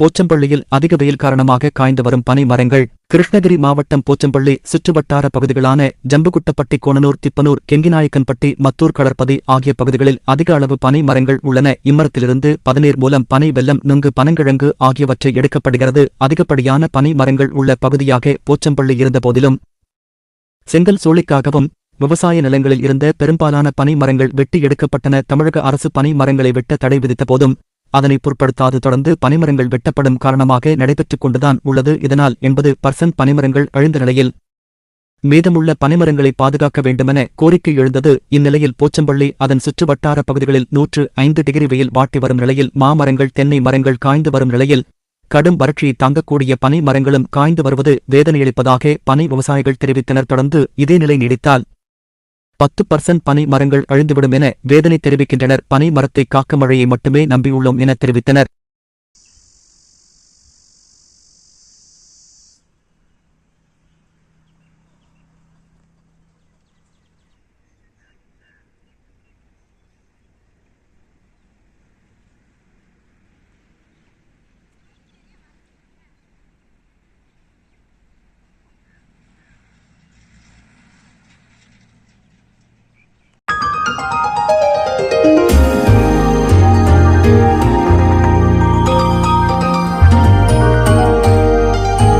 போச்சம்பள்ளியில் அதிக வெயில் காரணமாக காய்ந்து வரும் பனை மரங்கள். கிருஷ்ணகிரி மாவட்டம் போச்சம்பள்ளி சுற்றுவட்டார பகுதிகளான ஜம்புகுட்டப்பட்டி கோணனூர் திப்பனூர் கெங்கிநாயக்கன்பட்டி மத்தூர் கடற்பதி ஆகிய பகுதிகளில் அதிக அளவு பனை மரங்கள் உள்ளன. இம்மரத்திலிருந்து பதநீர் மூலம் பனை வெல்லம் நுங்கு பனங்கிழங்கு ஆகியவற்றை எடுக்கப்படுகிறது. அதிகப்படியான பனை மரங்கள் உள்ள பகுதியாக போச்சம்பள்ளி இருந்தபோதிலும் செங்கல் சூழிக்காகவும் விவசாய நிலங்களில் இருந்த பெரும்பாலான பனை மரங்கள் வெட்டி எடுக்கப்பட்டன. தமிழக அரசு பனை மரங்களை வெட்ட தடை விதித்த போதும் அதனை பொருட்படுத்தாது தொடர்ந்து பனைமரங்கள் வெட்டப்படும் காரணமாக நடைபெற்றுக் கொண்டுதான் உள்ளது. இதனால் எண்பது பர்சன்ட் பனைமரங்கள் அழிந்த நிலையில் மீதமுள்ள பனைமரங்களை பாதுகாக்க வேண்டுமென கோரிக்கை எழுந்தது. இந்நிலையில் போச்சம்பள்ளி அதன் சுற்றுவட்டார பகுதிகளில் நூற்று ஐந்து டிகிரி வெயில் வாட்டி வரும் நிலையில் மாமரங்கள் தென்னை மரங்கள் காய்ந்து வரும் நிலையில் கடும் வறட்சியை தாங்கக்கூடிய பனை மரங்களும் காய்ந்து வருவது வேதனையளிப்பதாக பனை விவசாயிகள் தெரிவித்தனர். தொடர்ந்து இதே நிலை நீடித்தால் பத்து பர்சன்ட் பனை மரங்கள் அழிந்துவிடும் என வேதனை தெரிவிக்கின்றனர். பனை மரத்தை காக்க மழையை மட்டுமே நம்பியுள்ளோம் என தெரிவித்தனர்.